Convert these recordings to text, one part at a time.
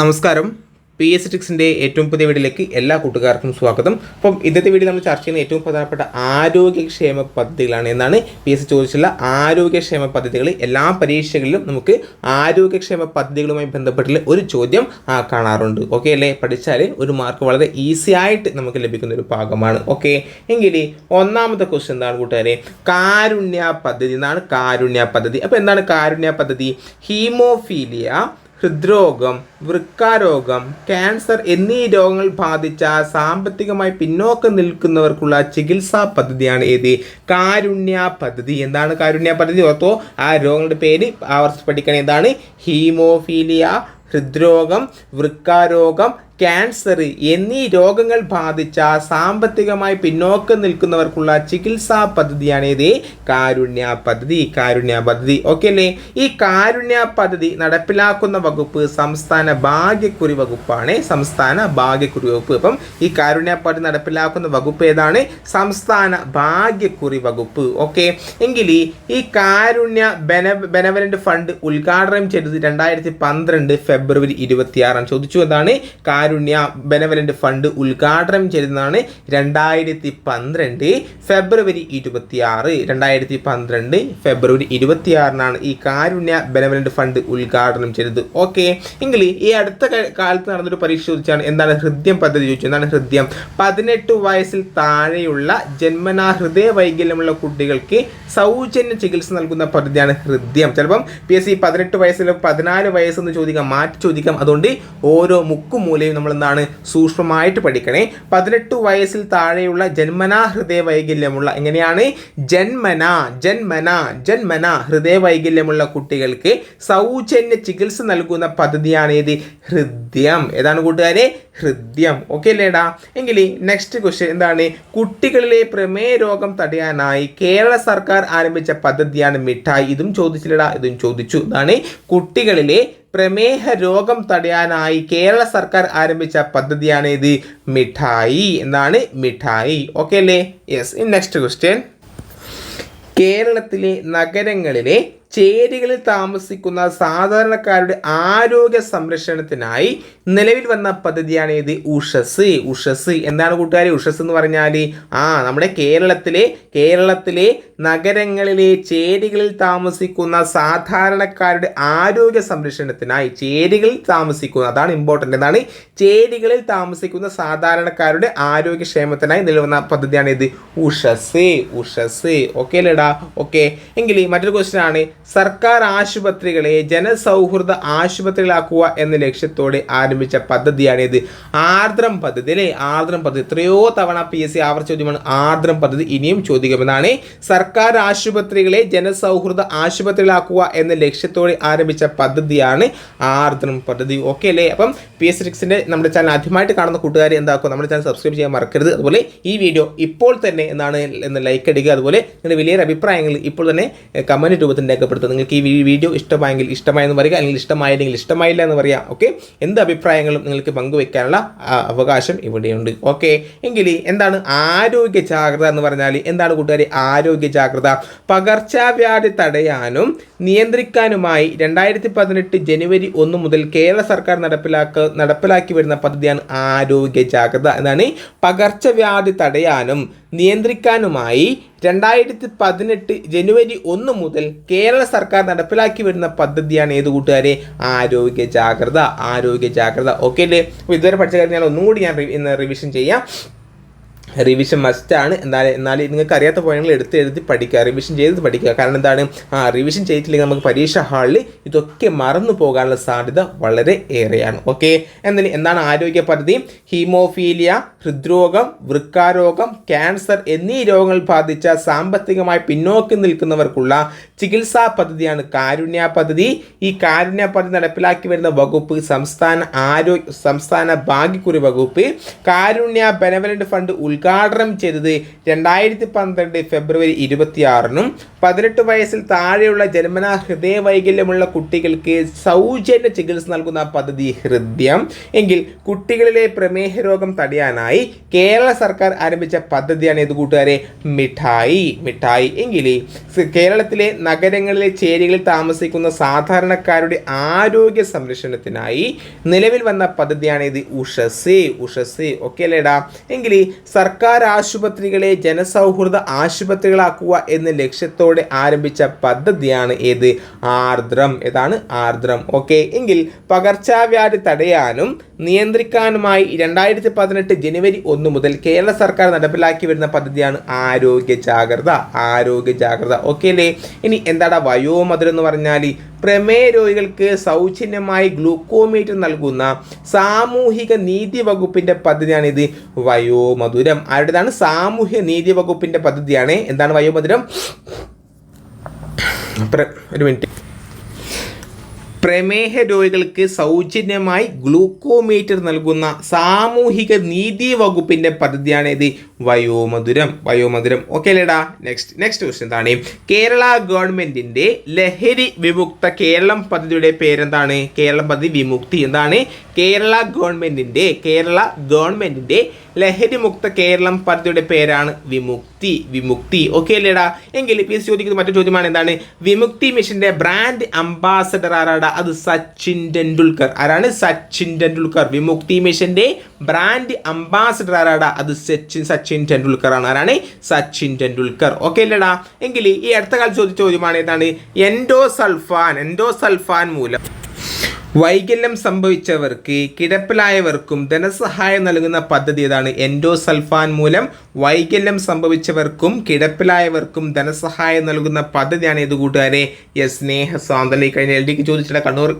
നമസ്കാരം. P S ടിക്സിന്റെ ഏറ്റവും പുതിയ വീഡിയോയിലേക്ക് എല്ലാ കൂട്ടുകാർക്കും സ്വാഗതം. അപ്പം ഇന്നത്തെ വീഡിയോ നമ്മൾ ചർച്ച ചെയ്യുന്ന ഏറ്റവും പ്രധാനപ്പെട്ട ആരോഗ്യക്ഷേമ പദ്ധതികളാണ് എന്നാണ് പി എസ് ചോദിച്ചുള്ള ആരോഗ്യക്ഷേമ പദ്ധതികൾ. എല്ലാ പരീക്ഷകളിലും നമുക്ക് ആരോഗ്യക്ഷേമ പദ്ധതികളുമായി ബന്ധപ്പെട്ടുള്ള ഒരു ചോദ്യം കാണാറുണ്ട്. ഓക്കെ അല്ലേ? പഠിച്ചാൽ ഒരു മാർക്ക് വളരെ ഈസി ആയിട്ട് നമുക്ക് ലഭിക്കുന്ന ഒരു ഭാഗമാണ്. ഓക്കെ എങ്കിൽ ഒന്നാമത്തെ ക്വസ്റ്റ്യൻ എന്താണ് കൂട്ടുകാരെ? കാരുണ്യ പദ്ധതി എന്നാണ് കാരുണ്യ പദ്ധതി. അപ്പോൾ എന്താണ് കാരുണ്യ പദ്ധതി? ഹീമോഫീലിയ ഹൃദ്രോഗം വൃക്കാരോഗം ക്യാൻസർ എന്നീ രോഗങ്ങൾ ബാധിച്ച സാമ്പത്തികമായി പിന്നോക്കം നിൽക്കുന്നവർക്കുള്ള ചികിത്സാ പദ്ധതിയാണ് ഏത്? കാരുണ്യ പദ്ധതി. എന്താണ് കാരുണ്യ പദ്ധതി? ഓർത്തോ ആ രോഗങ്ങളുടെ പേര് ആവർത്തിച്ച് പഠിക്കണം എന്താണ്? ഹീമോഫീലിയ ഹൃദ്രോഗം വൃക്കാരോഗം ക്യാൻസർ എന്നീ രോഗങ്ങൾ ബാധിച്ച സാമ്പത്തികമായി പിന്നോക്കം നിൽക്കുന്നവർക്കുള്ള ചികിത്സാ പദ്ധതിയാണ് ഇത് കാരുണ്യ പദ്ധതി കാരുണ്യ പദ്ധതി. ഓക്കെ അല്ലേ? ഈ കാരുണ്യ പദ്ധതി നടപ്പിലാക്കുന്ന വകുപ്പ് സംസ്ഥാന ഭാഗ്യക്കുറി വകുപ്പാണ്. സംസ്ഥാന ഭാഗ്യക്കുറി വകുപ്പ്. അപ്പം ഈ കാരുണ്യ പദ്ധതി നടപ്പിലാക്കുന്ന വകുപ്പ് ഏതാണ്? സംസ്ഥാന ഭാഗ്യക്കുറി വകുപ്പ്. ഓക്കെ എങ്കിൽ ഈ കാരുണ്യ ബെന ഫണ്ട് ഉദ്ഘാടനം ചെയ്തത് രണ്ടായിരത്തി പന്ത്രണ്ട് ഫെബ്രുവരി ഇരുപത്തിയാറാണ്. ചോദിച്ചു എന്താണ്? കാരുണ്യ ബെനവലന്റ് ഫണ്ട് ഉദ്ഘാടനം ചെയ്തതാണ് രണ്ടായിരത്തി പന്ത്രണ്ട് ഫെബ്രുവരി ഇരുപത്തിയാറ്. രണ്ടായിരത്തി പന്ത്രണ്ട് ഫെബ്രുവരി ഇരുപത്തിയാറിനാണ് ഈ കാരുണ്യ ബെനവലന്റ് ഫണ്ട് ഉദ്ഘാടനം ചെയ്തത്. ഓക്കെ. എങ്കിൽ ഈ അടുത്ത കാലത്ത് നടന്നൊരു പരീക്ഷ ചോദിച്ചാണ് എന്താണ് ഹൃദ്യം പദ്ധതി ചോദിച്ചത്. എന്താണ് ഹൃദ്യം? പതിനെട്ട് വയസ്സിൽ താഴെയുള്ള ജന്മനാ ഹൃദയ വൈകല്യമുള്ള കുട്ടികൾക്ക് സൗജന്യ ചികിത്സ നൽകുന്ന പദ്ധതിയാണ് ഹൃദ്യം. ചിലപ്പം പി എസ് സി പതിനെട്ട് വയസ്സിലും പതിനാല് വയസ്സെന്ന് ചോദിക്കാം മാറ്റി ചോദിക്കാം. അതുകൊണ്ട് ഓരോ മുക്കും മൂലയും നമ്മൾ എന്താണ് സൂക്ഷ്മമായിട്ട് പഠിക്കണേ. പതിനെട്ട് വയസ്സിൽ താഴെയുള്ള ജന്മനാ ഹൃദയ വൈകല്യമുള്ള എങ്ങനെയാണ്? ജന്മന ജന്മന ജന്മന ഹൃദയ വൈകല്യമുള്ള കുട്ടികൾക്ക് സൗജന്യ ചികിത്സ നൽകുന്ന പദ്ധതിയാണ് ഏത്? ഹൃദ്യം. ഏതാണ് കൂട്ടുകാരെ? ഹൃദ്യം. ഓക്കെ അല്ലേടാ? എങ്കിൽ നെക്സ്റ്റ് ക്വസ്റ്റ്യൻ എന്താണ്? കുട്ടികളിലെ പ്രമേയ രോഗം തടയാനായി കേരള സർക്കാർ ആരംഭിച്ച പദ്ധതിയാണ് മിഠായി. ഇതും ചോദിച്ചില്ലടാ ഇതും ചോദിച്ചു. ഇതാണ് കുട്ടികളിലെ പ്രമേഹ രോഗം തടയാനായി കേരള സർക്കാർ ആരംഭിച്ച പദ്ധതിയാണ് ഇത് മിഠായി. എന്നാണ് മിഠായി? ഓക്കെ അല്ലേ? യെസ് ഇൻ നെക്സ്റ്റ് ക്വസ്റ്റ്യൻ കേരളത്തിലെ നഗരങ്ങളിലെ ചേരികളിൽ താമസിക്കുന്ന സാധാരണക്കാരുടെ ആരോഗ്യ സംരക്ഷണത്തിനായി നിലവിൽ വന്ന പദ്ധതിയാണ് ഇത് ഉഷസ്. ഉഷസ്. എന്താണ് കൂട്ടുകാരി? ഉഷസ് എന്ന് പറഞ്ഞാൽ ആ നമ്മുടെ കേരളത്തിലെ കേരളത്തിലെ നഗരങ്ങളിലെ ചേരികളിൽ താമസിക്കുന്ന സാധാരണക്കാരുടെ ആരോഗ്യ സംരക്ഷണത്തിനായി ചേരികളിൽ താമസിക്കുന്ന അതാണ് ഇമ്പോർട്ടന്റ് എന്താണ്? ചേരികളിൽ താമസിക്കുന്ന സാധാരണക്കാരുടെ ആരോഗ്യക്ഷേമത്തിനായി നിലവന്ന പദ്ധതിയാണ് ഇത് ഉഷസ്. ഉഷസ്. ഓക്കെ അല്ലേടാ ഓക്കെ എങ്കിൽ മറ്റൊരു ക്വസ്റ്റ്യൻ ആണ് സർക്കാർ ആശുപത്രികളെ ജനസൗഹൃദ ആശുപത്രികളാക്കുക എന്ന ലക്ഷ്യത്തോടെ ആരംഭിച്ച പദ്ധതിയാണ് ഇത് ആർദ്രം പദ്ധതി അല്ലേ? ആർദ്രം പദ്ധതി. എത്രയോ തവണ പി എസ് സി ആവർത്തി ചോദ്യമാണ് ആർദ്രം പദ്ധതി ഇനിയും ചോദിക്കുമെന്നാണ്. സർക്കാർ ആശുപത്രികളെ ജനസൗഹൃദ ആശുപത്രികളാക്കുക എന്ന ലക്ഷ്യത്തോടെ ആരംഭിച്ച പദ്ധതിയാണ് ആർദ്രം പദ്ധതി. ഓക്കെ അല്ലേ? അപ്പം പി എസ് സിക്സിന്റെ നമ്മുടെ ചാനൽ ആദ്യമായിട്ട് കാണുന്ന കൂട്ടുകാർ എന്താക്കുക? നമ്മുടെ ചാനൽ സബ്സ്ക്രൈബ് ചെയ്യാൻ മറക്കരുത്. അതുപോലെ ഈ വീഡിയോ ഇപ്പോൾ തന്നെ എന്താണ് എന്ന് ലൈക്ക് അടിക്കുക. അതുപോലെ നിങ്ങളുടെ വലിയൊരു അഭിപ്രായങ്ങൾ ഇപ്പോൾ തന്നെ കമന്റ് രൂപത്തിൽ രേഖപ്പെടുത്തുക നിങ്ങൾക്ക് ഈ വീഡിയോ ഇഷ്ടമായെങ്കിൽ ഇഷ്ടമായെന്ന് പറയുക അല്ലെങ്കിൽ ഇഷ്ടമായില്ലെങ്കിൽ ഇഷ്ടമായില്ല എന്ന് പറയാം ഓക്കെ എന്ത് അഭിപ്രായങ്ങളും നിങ്ങൾക്ക് പങ്കുവെക്കാനുള്ള അവകാശം ഇവിടെയുണ്ട് ഓക്കെ എങ്കിൽ എന്താണ് ആരോഗ്യ ജാഗ്രത എന്ന് പറഞ്ഞാൽ എന്താണ് കൂട്ടുകാരെ? ആരോഗ്യ ജാഗ്രത. പകർച്ചവ്യാധി തടയാനും നിയന്ത്രിക്കാനുമായി രണ്ടായിരത്തി പതിനെട്ട് ജനുവരി ഒന്ന് മുതൽ കേരള സർക്കാർ നടപ്പിലാക്ക നടപ്പിലാക്കി വരുന്ന പദ്ധതിയാണ് ആരോഗ്യ ജാഗ്രത എന്നാണ് പകർച്ചവ്യാധി തടയാനും നിയന്ത്രിക്കാനുമായി രണ്ടായിരത്തി പതിനെട്ട് ജനുവരി ഒന്ന് മുതൽ കേരള സർക്കാർ നടപ്പിലാക്കി വരുന്ന പദ്ധതിയാണ് ഏത് കൂട്ടുകാരെ? ആരോഗ്യ ജാഗ്രത. ആരോഗ്യ ജാഗ്രത. ഓക്കെ അല്ലേ ഇതുവരെ പഠിച്ച കാര്യം ഞാൻ ഒന്നുകൂടി ഞാൻ റിവിഷൻ ചെയ്യാം. റിവിഷൻ മസ്റ്റാണ് എന്നാൽ എന്നാലും നിങ്ങൾക്ക് അറിയാത്ത പോയിന്റുകൾ എടുത്ത് എഴുതി പഠിക്കുക റിവിഷൻ ചെയ്ത് പഠിക്കുക. കാരണം എന്താണ്? ആ റിവിഷൻ ചെയ്തിട്ടില്ലെങ്കിൽ നമുക്ക് പരീക്ഷ ഹാളിൽ ഇതൊക്കെ മറന്നു പോകാനുള്ള സാധ്യത വളരെ ഏറെയാണ്. ഓക്കെ എന്നാൽ എന്താണ് ആരോഗ്യ പദ്ധതി? ഹീമോഫീലിയ ഹൃദ്രോഗം വൃക്കാരോഗം ക്യാൻസർ എന്നീ രോഗങ്ങൾ ബാധിച്ച സാമ്പത്തികമായി പിന്നോക്കം നിൽക്കുന്നവർക്കുള്ള ചികിത്സാ പദ്ധതിയാണ് കാരുണ്യ പദ്ധതി. ഈ കാരുണ്യ പദ്ധതി നടപ്പിലാക്കി വരുന്ന വകുപ്പ് സംസ്ഥാന ആരോഗ്യ സംസ്ഥാന ഭാഗ്യക്കുറി വകുപ്പ്. കാരുണ്യ ബെനവലന്റ് ഫണ്ട് ഉദ്ഘാടനം ചെയ്തത് രണ്ടായിരത്തി പന്ത്രണ്ട് ഫെബ്രുവരി ഇരുപത്തിയാറിനും പതിനെട്ട് വയസ്സിൽ താഴെയുള്ള ജന്മന ഹൃദയവൈകല്യമുള്ള കുട്ടികൾക്ക് സൗജന്യ ചികിത്സ നൽകുന്ന പദ്ധതി ഹൃദ്യം. എങ്കിൽ കുട്ടികളിലെ പ്രമേഹ രോഗം തടയാനായി കേരള സർക്കാർ ആരംഭിച്ച പദ്ധതിയാണ് ഇത് കൂട്ടുകാരെ? മിഠായി. മിഠായി. എങ്കിൽ കേരളത്തിലെ നഗരങ്ങളിലെ ചേരികളിൽ താമസിക്കുന്ന സാധാരണക്കാരുടെ ആരോഗ്യ സംരക്ഷണത്തിനായി നിലവിൽ വന്ന പദ്ധതിയാണ് ഇത് ഉഷസ്. ഉഷസ്. ഓക്കെ അല്ലേടാ? എങ്കിൽ സർക്കാർ ആശുപത്രികളെ ജനസൗഹൃദ ആശുപത്രികളാക്കുക എന്ന ലക്ഷ്യത്തോടെ ആരംഭിച്ച പദ്ധതിയാണ് ഏത്? ആർദ്രം. ഏതാണ്? ആർദ്രം. ഓക്കെ. എങ്കിൽ പകർച്ചവ്യാധി തടയാനും നിയന്ത്രിക്കാനുമായി രണ്ടായിരത്തി പതിനെട്ട് ജനുവരി ഒന്ന് മുതൽ കേരള സർക്കാർ നടപ്പിലാക്കി വരുന്ന പദ്ധതിയാണ് ആരോഗ്യ ജാഗ്രത. ആരോഗ്യ ജാഗ്രത. ഓക്കെ അല്ലേ? ഇനി എന്താടാ വയോമധുരം എന്ന് പറഞ്ഞാൽ പ്രമേയ രോഗികൾക്ക് സൗജന്യമായി ഗ്ലൂക്കോമീറ്റർ നൽകുന്ന സാമൂഹിക നീതി വകുപ്പിന്റെ പദ്ധതിയാണിത്. വയോമധുരം. ആരുടേതാണ്? സാമൂഹ്യ നീതി വകുപ്പിന്റെ പദ്ധതിയാണ്. എന്താണ് വയോമധുരം? ഒരു മിനിറ്റ്. പ്രമേഹ രോഗികൾക്ക് സൗജന്യമായി ഗ്ലൂക്കോമീറ്റർ നൽകുന്ന സാമൂഹിക നീതി വകുപ്പിന്റെ പദ്ധതിയാണ് ഇത്. വയോമധുരം വയോമധുരം. ഓക്കെ അല്ലേടാ നെക്സ്റ്റ് നെക്സ്റ്റ് ക്വസ്റ്റ്യൻ എന്താണ് കേരള ഗവൺമെന്റിന്റെ ലഹരി വിമുക്ത കേരളം പദ്ധതിയുടെ പേരെന്താണ്? കേരളം പദ്ധതി വിമുക്തി എന്താണ്? കേരള ഗവൺമെന്റിന്റെ കേരള ഗവൺമെന്റിന്റെ ലഹരി മുക്ത കേരളം പദ്ധതിയുടെ പേരാണ് വിമുക്തി വിമുക്തി. ഓക്കെ അല്ലേടാ? എങ്കിൽ പി എസ് ചോദിക്കുന്ന മറ്റൊരു ചോദ്യമാണ് എന്താണ്? വിമുക്തി മിഷന്റെ ബ്രാൻഡ് അംബാസഡർ ആരാടാ? അത് സച്ചിൻ ടെണ്ടുൽക്കർ. ആരാണ് സച്ചിൻ ടെണ്ടുൽക്കർ? വിമുക്തി മിഷന്റെ ബ്രാൻഡ് അംബാസഡർ ആരാടാ? അത് സച്ചിൻ സച്ചിൻ ടെണ്ടുൽക്കർ ആണ്. ആരാണ്? സച്ചിൻ ടെണ്ടുൽക്കർ. ഓക്കെ അല്ലേടാ? എങ്കിൽ ഈ അടുത്ത കാലത്ത് ചോദിച്ച ചോദ്യമാണ് എന്താണ്? എൻഡോസൾഫാൻ. എൻഡോസൾഫാൻ മൂലം. വൈകല്യം സംഭവിച്ചവർക്ക് കിടപ്പിലായവർക്കും ധനസഹായം നൽകുന്ന പദ്ധതി ഇതാണ് എൻഡോസൾഫാൻ മൂലം വൈകല്യം സംഭവിച്ചവർക്കും കിടപ്പിലായവർക്കും ധനസഹായം നൽകുന്ന പദ്ധതിയാണ് ഇത് കൂട്ടുകാരെ. യെസ് സ്നേഹ സ്വാതന്ത്ര്യം ഈ കഴിഞ്ഞ എൽ ഡിക്ക് ചോദിച്ചിട്ട് കണ്ണൂർ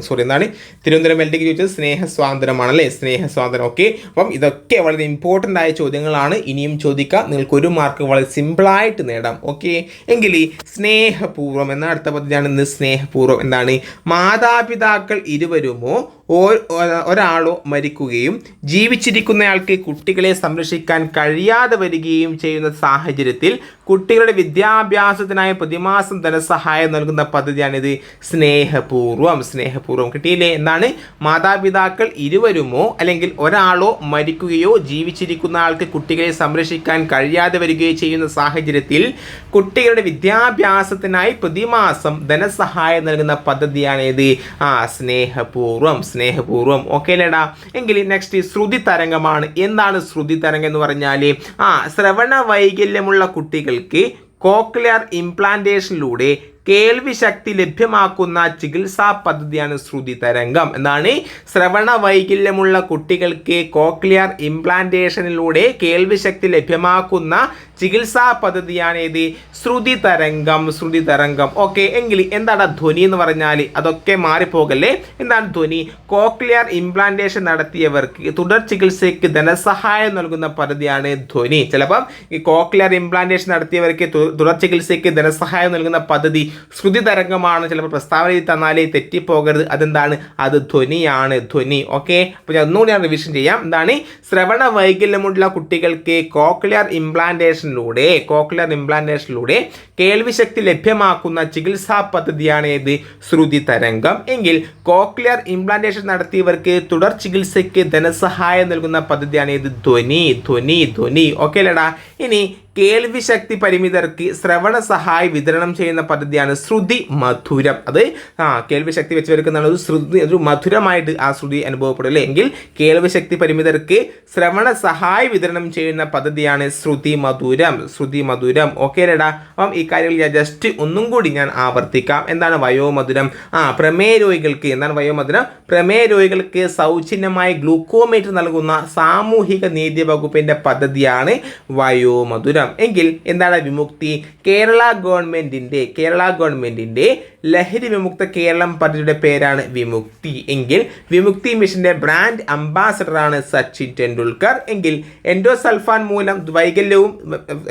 സോറി എന്താണ്? തിരുവനന്തപുരം എൽ ഡിക്ക് ചോദിച്ചത് സ്നേഹ സ്വാതന്ത്ര്യമാണ് അല്ലേ? സ്നേഹ സ്വാതന്ത്ര്യം ഓക്കെ. അപ്പം ഇതൊക്കെ വളരെ ഇമ്പോർട്ടന്റ് ആയ ചോദ്യങ്ങളാണ്. ഇനിയും ചോദിക്കുക നിങ്ങൾക്ക് ഒരു മാർക്ക് വളരെ സിമ്പിളായിട്ട് നേടാം. ഓക്കെ. എങ്കിൽ ഈ സ്നേഹപൂർവം എന്ന അടുത്ത പദ്ധതിയാണ്? സ്നേഹപൂർവം എന്താണ്? മാതാപിതാക്കൾ ഇരുവരുമോ ഓ- ഒ- ഒരാളോ മരിക്കുകയും ജീവിച്ചിരിക്കുന്നയാൾക്ക് കുട്ടികളെ സംരക്ഷിക്കാൻ കഴിയാതെ വരികയും ചെയ്യുന്ന സാഹചര്യത്തിൽ കുട്ടികളുടെ വിദ്യാഭ്യാസത്തിനായി പ്രതിമാസം ധനസഹായം നൽകുന്ന പദ്ധതിയാണിത്. സ്നേഹപൂർവം സ്നേഹപൂർവം കിട്ടിയില്ലേ? എന്നാണ് മാതാപിതാക്കൾ ഇരുവരുമോ അല്ലെങ്കിൽ ഒരാളോ മരിക്കുകയോ ജീവിച്ചിരിക്കുന്ന ആൾക്ക് കുട്ടികളെ സംരക്ഷിക്കാൻ കഴിയാതെ വരികയോ ചെയ്യുന്ന സാഹചര്യത്തിൽ കുട്ടികളുടെ വിദ്യാഭ്യാസത്തിനായി പ്രതിമാസം ധനസഹായം നൽകുന്ന പദ്ധതിയാണിത്. ആ സ്നേഹപൂർവം സ്നേഹപൂർവം ഓക്കെ അല്ലേടാ എങ്കിൽ നെക്സ്റ്റ് ശ്രുതി തരംഗമാണ്. എന്താണ് ശ്രുതി തരംഗം എന്ന് പറഞ്ഞാൽ ആ ശ്രവണ വൈകല്യമുള്ള കുട്ടികൾക്ക് കോക്ലിയർ ഇംപ്ലാന്റേഷനിലൂടെ കേൾവി ശക്തി ലഭ്യമാക്കുന്ന ചികിത്സാ പദ്ധതിയാണ് ശ്രുതി തരംഗം. എന്നാണ് ശ്രവണ വൈകല്യമുള്ള കുട്ടികൾക്ക് കോക്ലിയർ ഇംപ്ലാന്റേഷനിലൂടെ കേൾവി ശക്തി ലഭ്യമാക്കുന്ന ചികിത്സാ പദ്ധതിയാണ് ഇത് ശ്രുതി തരംഗം ശ്രുതി തരംഗം. ഓക്കെ എങ്കിൽ എന്താണ് ധ്വനി എന്ന് പറഞ്ഞാൽ അതൊക്കെ മാറിപ്പോകല്ലേ? എന്താണ് ധ്വനി? കോക്ലിയർ ഇംപ്ലാന്റേഷൻ നടത്തിയവർക്ക് തുടർ ചികിത്സയ്ക്ക് ധനസഹായം നൽകുന്ന പദ്ധതിയാണ് ധ്വനി. ചിലപ്പം ഈ കോക്ലിയർ ഇംപ്ലാന്റേഷൻ നടത്തിയവർക്ക് തുടർ ചികിത്സയ്ക്ക് ധനസഹായം നൽകുന്ന പദ്ധതി ശ്രുതി തരംഗമാണ്. ചിലപ്പോൾ പ്രസ്താവനയിൽ തന്നാലേ തെറ്റിപ്പോകരുത്. അതെന്താണ്? അത് ധ്വനിയാണ്. ധ്വനി. ഓക്കെ? അപ്പോൾ ഞാൻ ഒന്നുകൂടി ഞാൻ റിവിഷൻ ചെയ്യാം. എന്താണ്? ശ്രവണ വൈകല്യമുള്ള കുട്ടികൾക്ക് കോക്ലിയർ ഇംപ്ലാന്റേഷനിലൂടെ കോക്ലിയർ ഇംപ്ലാന്റേഷനിലൂടെ കേൾവിശക്തി ലഭ്യമാക്കുന്ന ചികിത്സാ പദ്ധതിയാണ് ഏത്? ശ്രുതി തരംഗം. എങ്കിൽ കോക്ലിയർ ഇംപ്ലാന്റേഷൻ നടത്തിയവർക്ക് തുടർ ചികിത്സയ്ക്ക് ധനസഹായം നൽകുന്ന പദ്ധതിയാണ് ഏത്? ധ്വനി. ധ്വനി. ധ്വനി. ഓക്കെ അല്ലേടാ ഇനി കേൾവി ശക്തി പരിമിതർക്ക് ശ്രവണ സഹായി വിതരണം ചെയ്യുന്ന പദ്ധതിയാണ് ശ്രുതി മധുരം. അത് ആ കേൾവി ശക്തി വെച്ചവർക്ക് എന്താണ് ഒരു ശ്രുതി ഒരു മധുരമായിട്ട് ആ ശ്രുതി അനുഭവപ്പെടും. അല്ലേ എങ്കിൽ കേൾവി ശക്തി പരിമിതർക്ക് ശ്രവണ സഹായി വിതരണം ചെയ്യുന്ന പദ്ധതിയാണ് ശ്രുതി മധുരം. ശ്രുതി മധുരം. ഓക്കെ ലേടാ അപ്പം ഈ കാര്യങ്ങൾ ഞാൻ ജസ്റ്റ് ഒന്നും കൂടി ഞാൻ ആവർത്തിക്കാം. എന്താണ് വയോമധുരം? ആ പ്രമേയ രോഗികൾക്ക് എന്താണ് വയോമധുരം? പ്രമേയ രോഗികൾക്ക് സൗജന്യമായി ഗ്ലൂക്കോമീറ്റർ നൽകുന്ന സാമൂഹിക നീതി വകുപ്പിന്റെ പദ്ധതിയാണ് വയോമധുരം. മധുരം എങ്കിൽ എന്താണ് വിമുക്തി? കേരള ഗവൺമെന്റിന്റെ കേരള ഗവൺമെന്റിന്റെ ലഹരി വിമുക്ത കേരളം പദ്ധതിയുടെ പേരാണ് വിമുക്തി. എങ്കിൽ വിമുക്തി മിഷന്റെ ബ്രാൻഡ് അംബാസഡറാണ് സച്ചിൻ ടെണ്ടുൽക്കർ. എങ്കിൽ എൻഡോസൾഫാൻ മൂലം വൈകല്യവും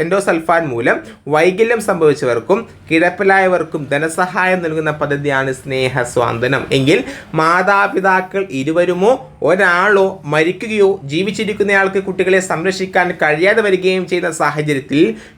എൻഡോസൾഫാൻ മൂലം വൈകല്യം സംഭവിച്ചവർക്കും കിടപ്പിലായവർക്കും ധനസഹായം നൽകുന്ന പദ്ധതിയാണ് സ്നേഹ സ്വാന്തനം. എങ്കിൽ മാതാപിതാക്കൾ ഇരുവരുമോ ഒരാളോ മരിക്കുകയോ ജീവിച്ചിരിക്കുന്നയാൾക്ക് കുട്ടികളെ സംരക്ഷിക്കാൻ കഴിയാതെ വരികയും ചെയ്യുന്ന സാഹചര്യത്തിൽ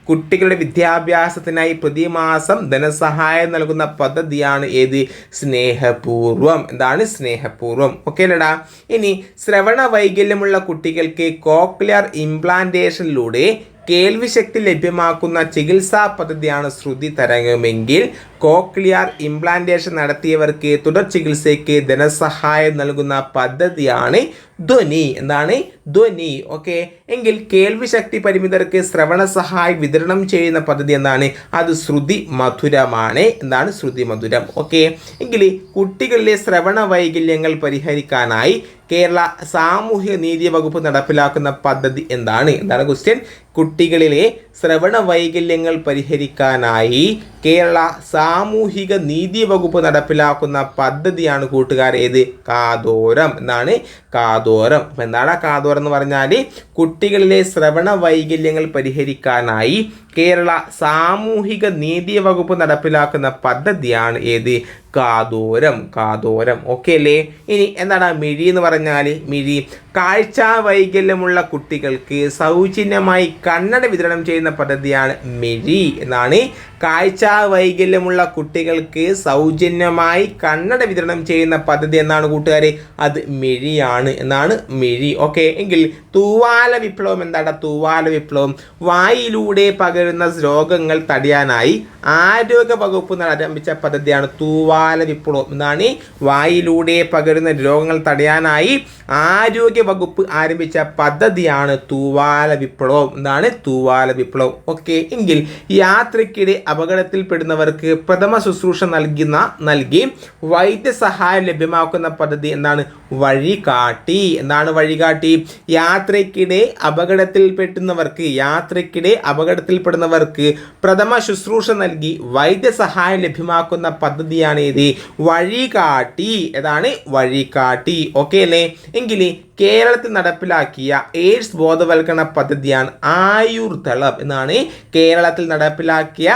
കുട്ടികളുടെ വിദ്യാഭ്യാസത്തിനായി പ്രതിമാസം ധനസഹായം നൽകുന്ന പദ്ധതിയാണ് ഏത്? സ്നേഹപൂർവം. എന്താണ് സ്നേഹപൂർവം? ഓക്കെ അല്ലടാ. ഇനി ശ്രവണ വൈകല്യമുള്ള കുട്ടികൾക്ക് കോക്ലിയർ ഇംപ്ലാന്റേഷനിലൂടെ കേൾവിശക്തി ലഭ്യമാക്കുന്ന ചികിത്സാ പദ്ധതിയാണ് ശ്രുതി തരംഗമെങ്കിൽ കോക്ലിയർ ഇംപ്ലാന്റേഷൻ നടത്തിയവർക്ക് തുടർ ചികിത്സയ്ക്ക് ധനസഹായം നൽകുന്ന പദ്ധതിയാണ് ധ്വനി. എന്താണ്? ധ്വനി. ഓക്കെ. എങ്കിൽ കേൾവിശക്തി പരിമിതർക്ക് ശ്രവണ സഹായം വിതരണം ചെയ്യുന്ന പദ്ധതി എന്താണ്? അത് ശ്രുതി മധുരമാണ്. എന്താണ് ശ്രുതി മധുരം? ഓക്കെ. എങ്കിൽ കുട്ടികളിലെ ശ്രവണ വൈകല്യങ്ങൾ പരിഹരിക്കാനായി കേരള സാമൂഹ്യ നീതി വകുപ്പ് നടപ്പിലാക്കുന്ന പദ്ധതി എന്താണ്? എന്താണ് ക്വസ്റ്റ്യൻ കുട്ടികളിലെ ശ്രവണ വൈകല്യങ്ങൾ പരിഹരിക്കാനായി കേരള സാമൂഹിക നീതി വകുപ്പ് നടപ്പിലാക്കുന്ന പദ്ധതിയാണ് കൂട്ടുകാർ ഏത്? കാതോരം എന്നാണ് കാതോരം. അപ്പം എന്താണ് കാതോരം എന്ന് പറഞ്ഞാൽ കുട്ടികളിലെ ശ്രവണ വൈകല്യങ്ങൾ പരിഹരിക്കാനായി കേരള സാമൂഹിക നീതി വകുപ്പ് നടപ്പിലാക്കുന്ന പദ്ധതിയാണ് ഏത്? കാതോരം കാതോരം. ഓക്കെ അല്ലേ? ഇനി എന്താണ് മിഴി എന്ന് പറഞ്ഞാൽ മിഴി. കാഴ്ച വൈകല്യമുള്ള കുട്ടികൾക്ക് സൗജന്യമായി കണ്ണട വിതരണം ചെയ്യുന്ന പദ്ധതിയാണ് മിഴി എന്നാണ്. കാഴ്ച വൈകല്യമുള്ള കുട്ടികൾക്ക് സൗജന്യമായി കണ്ണട വിതരണം ചെയ്യുന്ന പദ്ധതി എന്നാണ് കൂട്ടുകാരെ. അത് മിഴിയാണ് എന്നാണ് മിഴി. ഓക്കെ എങ്കിൽ തൂവാല വിപ്ലവം എന്താണ്? തൂവാല വിപ്ലവം. വായിലൂടെ പകരുന്ന രോഗങ്ങൾ തടയാനായി ആരോഗ്യ വകുപ്പ് ആരംഭിച്ച പദ്ധതിയാണ് തൂവാല വിപ്ലവം എന്നാണ് വായിലൂടെ പകരുന്ന രോഗങ്ങൾ തടയാനായി ആരോഗ്യ വകുപ്പ് ആരംഭിച്ച പദ്ധതിയാണ് തൂവാല വിപ്ലവം എന്നാണ് തൂവാല വിപ്ലവം. ഓക്കെ എങ്കിൽ യാത്രയ്ക്കിടെ അപകടത്തിൽപ്പെടുന്നവർക്ക് പ്രഥമ ശുശ്രൂഷ നൽകുന്ന നൽകി വൈദ്യസഹായം ലഭ്യമാക്കുന്ന പദ്ധതി എന്താണ്? വഴികാട്ടി എന്താണ് വഴികാട്ടി. യാത്രയ്ക്കിടെ അപകടത്തിൽപ്പെടുന്നവർക്ക് യാത്രയ്ക്കിടെ അപകടത്തിൽപ്പെടുന്നവർക്ക് പ്രഥമ ശുശ്രൂഷ നൽകി വൈദ്യസഹായം ലഭ്യമാക്കുന്ന പദ്ധതിയാണ് ഇത് വഴികാട്ടി. ഏതാണ് വഴികാട്ടി. ഓക്കെ അല്ലേ? എങ്കിൽ കേരളത്തിൽ നടപ്പിലാക്കിയ എയ്ഡ്സ് ബോധവൽക്കരണ പദ്ധതിയാണ് ആയുർദളം എന്നാണ് കേരളത്തിൽ നടപ്പിലാക്കിയ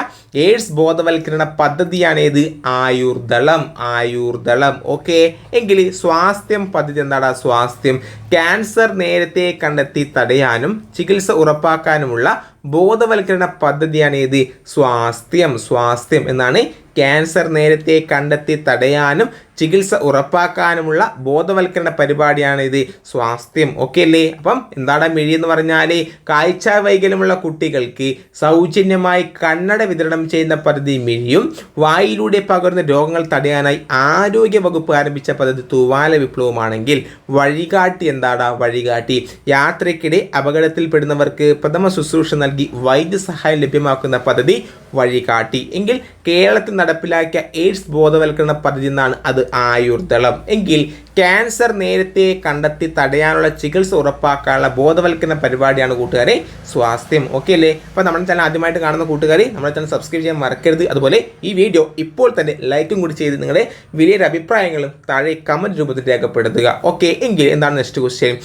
എയ്ഡ്സ് ബോധവൽക്കരണ പദ്ധതിയാണ് ഏത് ആയുർദളം ആയുർദളം ഓക്കെ എങ്കിൽ സ്വാസ്ഥ്യം പദ്ധതി എന്താണ് സ്വാസ്ഥ്യം? ക്യാൻസർ നേരത്തെ കണ്ടെത്തി തടയാനും ചികിത്സ ഉറപ്പാക്കാനുമുള്ള ബോധവൽക്കരണ പദ്ധതിയാണ് ഏത് സ്വാസ്ഥ്യം. സ്വാസ്ഥ്യം എന്നാണ് ക്യാൻസർ നേരത്തെ കണ്ടെത്തി തടയാനും ചികിത്സ ഉറപ്പാക്കാനുമുള്ള ബോധവൽക്കരണ പരിപാടിയാണ് ഇത്. സ്വാസ്ഥ്യം. ഓക്കെ അല്ലേ? അപ്പം എന്താണ് മിഴി എന്ന് പറഞ്ഞാൽ കാഴ്ച വൈകല്യമുള്ള കുട്ടികൾക്ക് സൗജന്യമായി കണ്ണട വിതരണം ചെയ്യുന്ന പദ്ധതി മിഴിയും വായിലൂടെ പകരുന്ന രോഗങ്ങൾ തടയാനായി ആരോഗ്യ വകുപ്പ് ആരംഭിച്ച പദ്ധതി തൂവാല വിപ്ലവമാണെങ്കിൽ വഴികാട്ടി എന്താണ് വഴികാട്ടി. യാത്രയ്ക്കിടെ അപകടത്തിൽപ്പെടുന്നവർക്ക് പ്രഥമ ശുശ്രൂഷ നൽകി വൈദ്യസഹായം ലഭ്യമാക്കുന്ന പദ്ധതി വഴികാട്ടി. എങ്കിൽ കേരളത്തിൽ നടപ്പിലാക്കിയ എയ്ഡ്സ് ബോധവൽക്കരണ പദ്ധതി എന്നാണ് അത്. ആയുർദളം. എങ്കിൽ ക്യാൻസർ നേരത്തെ കണ്ടെത്തി തടയാനുള്ള ചികിത്സ ഉറപ്പാക്കാനുള്ള ബോധവൽക്കരണ പരിപാടിയാണ് കൂട്ടുകാരെ സ്വാസ്ഥ്യം. ഓക്കെ അല്ലേ? അപ്പോൾ നമ്മുടെ ചാനൽ ആദ്യമായിട്ട് കാണുന്ന കൂട്ടുകാരെ നമ്മുടെ ചാനൽ സബ്സ്ക്രൈബ് ചെയ്യാൻ മറക്കരുത്. അതുപോലെ ഈ വീഡിയോ ഇപ്പോൾ തന്നെ ലൈക്കും കൂടി ചെയ്ത് നിങ്ങളുടെ വലിയൊരു അഭിപ്രായങ്ങളും താഴെ കമന്റ് രൂപത്തിൽ രേഖപ്പെടുത്തുക. ഓക്കെ എങ്കിൽ എന്താണ് നെക്സ്റ്റ് ക്വസ്റ്റ്യൻ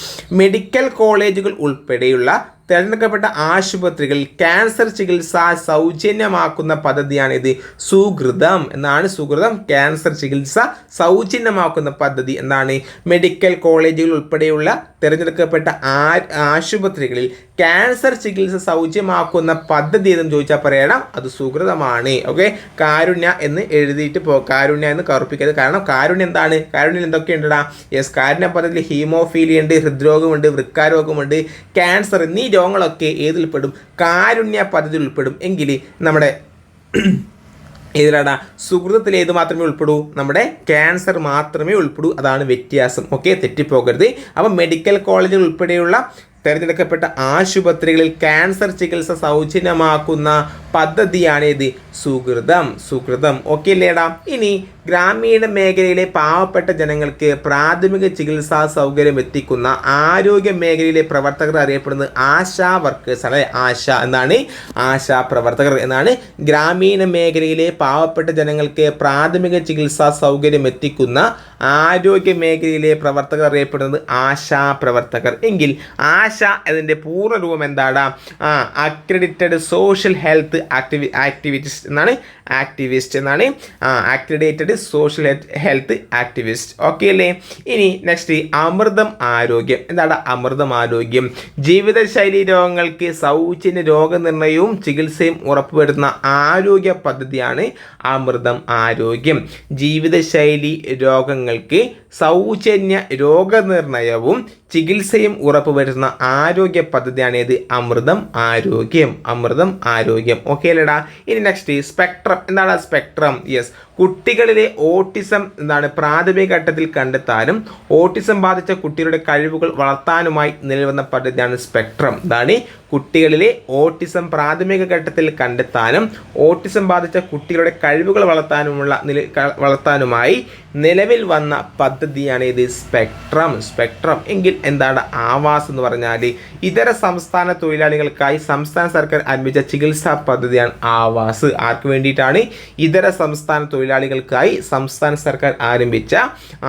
മെഡിക്കൽ കോളേജുകൾ ഉൾപ്പെടെയുള്ള തിരഞ്ഞെടുക്കപ്പെട്ട ആശുപത്രികളിൽ ക്യാൻസർ ചികിത്സ സൗജന്യമാക്കുന്ന പദ്ധതിയാണിത്. സുഹൃതം എന്നാണ് സുഹൃതം. ക്യാൻസർ ചികിത്സ സൗജന്യമാക്കുന്ന പദ്ധതി എന്നാണ്. മെഡിക്കൽ കോളേജുകൾ ഉൾപ്പെടെയുള്ള തിരഞ്ഞെടുക്കപ്പെട്ട ആശുപത്രികളിൽ ക്യാൻസർ ചികിത്സ സൗജന്യമാക്കുന്ന പദ്ധതി എന്ന് ചോദിച്ചാൽ പറയണം അത് സുഹൃതമാണ്. ഓക്കെ? കാരുണ്യ എന്ന് എഴുതിയിട്ട് പോ കാരുണ്യ എന്ന് കറുപ്പിക്കരുത്. കാരണം കാരുണ്യ എന്താണ്? കാരുണ്യം എന്തൊക്കെയുണ്ടടാ? യെസ് കാരുണ്യ പദ്ധതിയിൽ ഹീമോഫീലിയ ഉണ്ട് ഹൃദ്രോഗമുണ്ട് വൃക്കാരോഗമുണ്ട് ക്യാൻസർ എന്നീ രോഗങ്ങളൊക്കെ ഏതിൽപ്പെടും? കാരുണ്യ പദ്ധതിയിൽ ഉൾപ്പെടും. എങ്കിൽ നമ്മുടെ ഏതിലാടാ? സുഹൃതത്തിൽ ഏത് മാത്രമേ ഉൾപ്പെടൂ? നമ്മുടെ ക്യാൻസർ മാത്രമേ ഉൾപ്പെടൂ. അതാണ് വ്യത്യാസം. ഓക്കെ? തെറ്റിപ്പോകരുത്. അപ്പം മെഡിക്കൽ കോളേജിൽ ഉൾപ്പെടെയുള്ള തിരഞ്ഞെടുക്കപ്പെട്ട ആശുപത്രികളിൽ ക്യാൻസർ ചികിത്സ സൗജന്യമാക്കുന്ന പദ്ധതിയാണ് ഇത്. സുഹൃതം സുഹൃതം. ഓക്കെ അല്ലേടാ ഇനി ഗ്രാമീണ മേഖലയിലെ പാവപ്പെട്ട ജനങ്ങൾക്ക് പ്രാഥമിക ചികിത്സാ സൗകര്യം എത്തിക്കുന്ന ആരോഗ്യ മേഖലയിലെ പ്രവർത്തകർ അറിയപ്പെടുന്നത് ആശാ വർക്കേഴ്സ് അല്ലെ? ആശ എന്നാണ് ആശാ പ്രവർത്തകർ എന്നാണ് ഗ്രാമീണ മേഖലയിലെ പാവപ്പെട്ട ജനങ്ങൾക്ക് പ്രാഥമിക ചികിത്സാ സൗകര്യം എത്തിക്കുന്ന ആരോഗ്യ മേഖലയിലെ പ്രവർത്തകർ അറിയപ്പെടുന്നത് ആശാ പ്രവർത്തകർ. എങ്കിൽ ആശ അതിന്റെ പൂർണരൂപം രൂപം ആ അക്രഡിറ്റഡ് സോഷ്യൽ ഹെൽത്ത് ആക്ടിവി ആക്ടിവിറ്റീസ് എന്നാണ് ആക്ടിവിസ്റ്റ് എന്നാണ്. Accredited social health activist okay അല്ലേ? ഇനി നെക്സ്റ്റ് അമൃതം ആരോഗ്യം. എന്താണ് അമൃതം ആരോഗ്യം? ജീവിതശൈലി രോഗങ്ങൾക്ക് സൗജന്യ രോഗനിർണയവും ചികിത്സയും ഉറപ്പുവരുത്തുന്ന ആരോഗ്യ പദ്ധതിയാണ് അമൃതം ആരോഗ്യം. ജീവിതശൈലി രോഗങ്ങൾക്ക് സൗജന്യ രോഗനിർണയവും ചികിത്സയും ഉറപ്പുവരുത്തുന്ന ആരോഗ്യ പദ്ധതിയാണ് ഇത് അമൃതം ആരോഗ്യം. അമൃതം ആരോഗ്യം. ഓക്കെ അല്ലേടാ? ഇനി നെക്സ്റ്റ് സ്പെക്ട്രം എന്താണ് സ്പെക്ട്രം യെസ് കുട്ടികളിലെ ഓട്ടിസം എന്താണ് പ്രാഥമിക ഘട്ടത്തിൽ കണ്ടെത്താനും ഓട്ടിസം ബാധിച്ച കുട്ടികളുടെ കഴിവുകൾ വളർത്താനുമായി നിലവന്ന പദ്ധതിയാണ് സ്പെക്ട്രം. ഇതാണ് കുട്ടികളിലെ ഓട്ടിസം പ്രാഥമിക ഘട്ടത്തിൽ കണ്ടെത്താനും ഓട്ടിസം ബാധിച്ച കുട്ടികളുടെ കഴിവുകൾ വളർത്താനുമുള്ള നില വളർത്താനുമായി നിലവിൽ വന്ന പദ്ധതിയാണ് ഇത് സ്പെക്ട്രം. സ്പെക്ട്രം എങ്കിൽ എന്താണ് ആവാസ് എന്ന് പറഞ്ഞാൽ ഇതര സംസ്ഥാന തൊഴിലാളികൾക്കായി സംസ്ഥാന സർക്കാർ ആരംഭിച്ച ചികിത്സാ പദ്ധതിയാണ് ആവാസ്. ആർക്ക് വേണ്ടിയിട്ടാണ്? ഇതര സംസ്ഥാന തൊഴിലാളികൾക്കായി സംസ്ഥാന സർക്കാർ ആരംഭിച്ച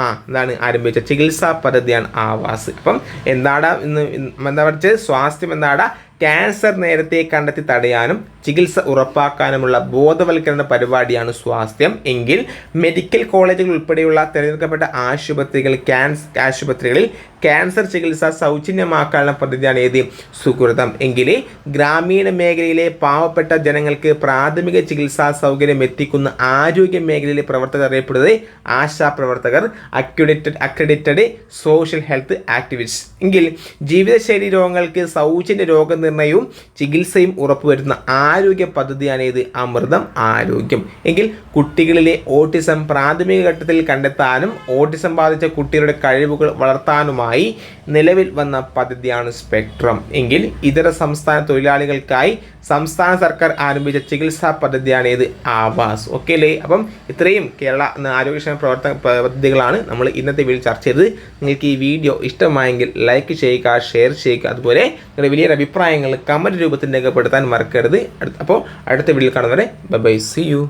ആ എന്താണ് ആരംഭിച്ച ചികിത്സാ പദ്ധതിയാണ് ആവാസ്. അപ്പം എന്താടാ ഇന്ന് എന്താ പറയുക സ്വാസ്ഥ്യം എന്താടാ? ക്യാൻസർ നേരത്തെ കണ്ടെത്തി തടയാനും ചികിത്സ ഉറപ്പാക്കാനുമുള്ള ബോധവൽക്കരണ പരിപാടിയാണ് സ്വാസ്ഥ്യം. എങ്കിൽ മെഡിക്കൽ കോളേജുകൾ ഉൾപ്പെടെയുള്ള തിരഞ്ഞെടുക്കപ്പെട്ട ആശുപത്രികൾ ക്യാൻസ് ആശുപത്രികളിൽ ക്യാൻസർ ചികിത്സ സൗജന്യമാക്കാനുള്ള പദ്ധതിയാണ് ഏത്? സുഹൃതം. എങ്കിൽ ഗ്രാമീണ മേഖലയിലെ പാവപ്പെട്ട ജനങ്ങൾക്ക് പ്രാഥമിക ചികിത്സാ സൗകര്യം എത്തിക്കുന്ന ആരോഗ്യ മേഖലയിലെ പ്രവർത്തകർ അറിയപ്പെടുന്നത് ആശാ പ്രവർത്തകർ accredited accredited social health activist എങ്കിൽ ജീവിതശൈലി രോഗങ്ങൾക്ക് സൗജന്യ രോഗനിർണയവും ചികിത്സയും ഉറപ്പുവരുത്തുന്ന ആരോഗ്യ പദ്ധതിയാണ് ഇത് അമൃതം ആരോഗ്യം. എങ്കിൽ കുട്ടികളിലെ ഓട്ടിസം പ്രാഥമിക ഘട്ടത്തിൽ കണ്ടെത്താനും ഓട്ടിസം ബാധിച്ച കുട്ടികളുടെ കഴിവുകൾ വളർത്താനുമായി നിലവിൽ വന്ന പദ്ധതിയാണ് സ്പെക്ട്രം. എങ്കിൽ ഇതര സംസ്ഥാന തൊഴിലാളികൾക്കായി സംസ്ഥാന സർക്കാർ ആരംഭിച്ച ചികിത്സാ പദ്ധതിയാണ് ഇത് ആവാസ്. ഓക്കെ അല്ലേ അപ്പം ഇത്രയും കേരള ആരോഗ്യക്ഷേമ പ്രവർത്തന പദ്ധതികളാണ് നമ്മൾ ഇന്നത്തെ വീഡിയോ ചർച്ച ചെയ്തത്. നിങ്ങൾക്ക് ഈ വീഡിയോ ഇഷ്ടമായെങ്കിൽ ലൈക്ക് ചെയ്യുക ഷെയർ ചെയ്യുക. അതുപോലെ നിങ്ങളുടെ വലിയൊരു അഭിപ്രായങ്ങൾ കമന്റ് രൂപത്തിൽ രേഖപ്പെടുത്താൻ മറക്കരുത്. അപ്പോൾ അടുത്ത വീഡിയോ കാണുന്നവരെ ബൈ സി യു